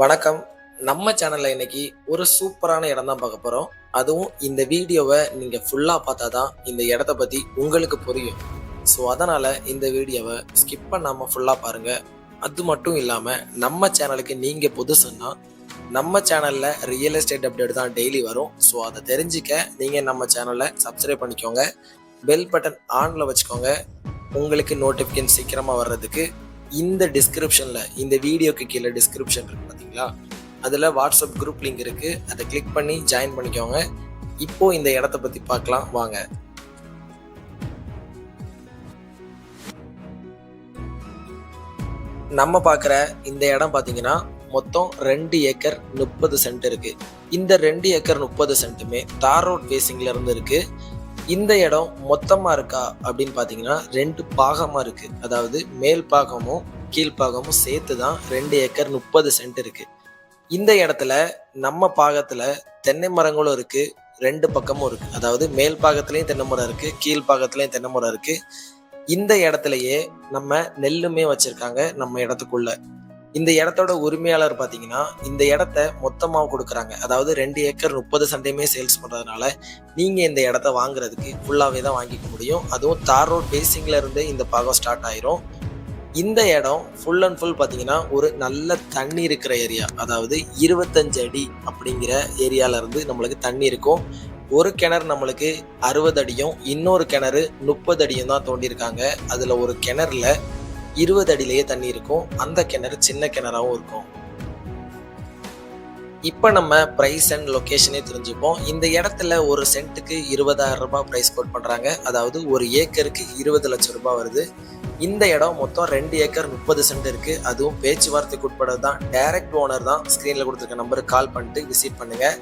வணக்கம். நம்ம சேனல்ல இன்னைக்கு ஒரு சூப்பரான இடம் தான் பார்க்க போறோம். அதுவும் இந்த வீடியோவை நீங்க ஃபுல்லா பார்த்தா தான் இந்த இடத்த பத்தி உங்களுக்கு புரியும். ஸோ அதனால இந்த வீடியோவை ஸ்கிப் பண்ணாம ஃபுல்லா பாருங்க. அது மட்டும் இல்லாம நம்ம சேனலுக்கு நீங்க புதுசுன்னா நம்ம சேனல்ல ரியல் எஸ்டேட் அப்டேட் தான் டெய்லி வரும். ஸோ அதை தெரிஞ்சுக்க நீங்க நம்ம சேனலை சப்ஸ்கிரைப் பண்ணிக்கோங்க. பெல் பட்டன் ஆன்ல வச்சுக்கோங்க. உங்களுக்கு நோட்டிஃபிகேஷன் சீக்கிரமா வர்றதுக்கு இந்த டிஸ்கிரிப்ஷனில் இந்த வீடியோக்கு கீழே டிஸ்கிரிப்ஷன் இருக்குது பார்த்தீங்களா அதில் வாட்ஸ்அப் குரூப் லிங்க் இருக்குது அதை கிளிக் பண்ணி ஜாயின் பண்ணிக்கோங்க. இப்போது இந்த இடத்த பற்றி பார்க்கலாம். வாங்க. நம்ம பார்க்குற இந்த இடம் பார்த்தீங்கன்னா மொத்தம் ரெண்டு ஏக்கர் முப்பது சென்ட் இருக்குது இந்த ரெண்டு ஏக்கர் முப்பது சென்ட்டுமே தார் ரோட் ஃபேஸிங்கில் இருந்து இருக்குது இந்த இடம் மொத்தமா இருக்கா அப்படின்னு பார்த்தீங்கன்னா ரெண்டு பாகமா இருக்கு. அதாவது மேல் பாகமும் கீழ்ப்பாகமும் சேர்த்து தான் ரெண்டு ஏக்கர் முப்பது சென்ட் இருக்கு. இந்த இடத்துல நம்ம பாகத்துல தென்னை மரங்களும் இருக்கு ரெண்டு பக்கமும் இருக்கு. அதாவது மேல் பாகத்துலயும் தென்னை மரம் இருக்கு கீழ் பாகத்துலேயும் தென்னை மரம் இருக்கு. இந்த இடத்துலயே நம்ம நெல்லுமே வச்சிருக்காங்க நம்ம இடத்துக்குள்ள. இந்த இடத்தோட உரிமையாளர் பார்த்தீங்கன்னா இந்த இடத்த மொத்தமாக கொடுக்குறாங்க. அதாவது ரெண்டு ஏக்கர் முப்பது சண்டையுமே சேல்ஸ் பண்ணுறதுனால நீங்கள் இந்த இடத்த வாங்குறதுக்கு ஃபுல்லாகவே தான் வாங்கிக்க முடியும். அதுவும் தார் ரோட் பேசிங்கில் இருந்து இந்த பாகம் ஸ்டார்ட் ஆயிரும். இந்த இடம் ஃபுல் அண்ட் ஃபுல் பார்த்தீங்கன்னா ஒரு நல்ல தண்ணி இருக்கிற ஏரியா அதாவது இருபத்தஞ்சு அடி அப்படிங்கிற ஏரியால இருந்து நம்மளுக்கு தண்ணி இருக்கும். ஒரு கிணறு நம்மளுக்கு அறுபது அடியும் இன்னொரு கிணறு முப்பது அடியும் தான் தோண்டியிருக்காங்க. அதில் ஒரு கிணறுல இருபது அடியிலேயே தண்ணி இருக்கும். அந்த கிணறு சின்ன கிணறாகவும் இருக்கும். இப்போ நம்ம ப்ரைஸ் அண்ட் லொக்கேஷனே தெரிஞ்சுப்போம். இந்த இடத்துல ஒரு சென்ட்டுக்கு இருபதாயிரம் ரூபாய் ப்ரைஸ் கோட் பண்ணுறாங்க அதாவது ஒரு ஏக்கருக்கு இருபது லட்சம் ரூபாய் வருது. இந்த இடம் மொத்தம் ரெண்டு ஏக்கர் முப்பது சென்ட் இருக்குது அதுவும் பேச்சுவார்த்தைக்கு உட்பட தான் டைரக்ட் ஓனர் தான் ஸ்க்ரீனில் கொடுத்துருக்க நம்பருக்கு கால் பண்ணிட்டு விசிட் பண்ணுங்கள்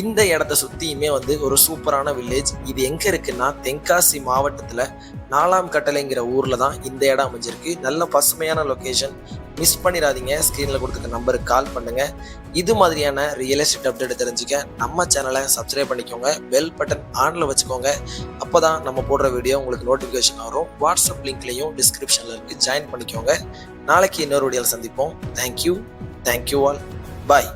இந்த இடத்த சுற்றியுமே வந்து ஒரு சூப்பரான வில்லேஜ் இது எங்கே இருக்குன்னா தென்காசி மாவட்டத்தில் நாலாம் கட்டளைங்கிற ஊரில் தான் இந்த இடம் அமைஞ்சிருக்கு. நல்ல பசுமையான லொக்கேஷன் மிஸ் பண்ணிடாதீங்க. ஸ்க்ரீனில் கொடுத்துருக்க நம்பருக்கு கால் பண்ணுங்கள் இது மாதிரியான ரியல் எஸ்டேட் அப்டேட் தெரிஞ்சுக்க நம்ம சேனலை சப்ஸ்கிரைப் பண்ணிக்கோங்க. பெல் பட்டன் ஆனில் வச்சுக்கோங்க. அப்போ தான் நம்ம போடுற வீடியோ உங்களுக்கு நோட்டிஃபிகேஷன் வரும். வாட்ஸ்அப் லிங்க்லேயும் டிஸ்கிரிப்ஷனில் இருக்குது ஜாயின் பண்ணிக்கோங்க. நாளைக்கு இன்னொரு வீடியோவில் சந்திப்போம். தேங்க்யூ தேங்க்யூ ஆல் பாய்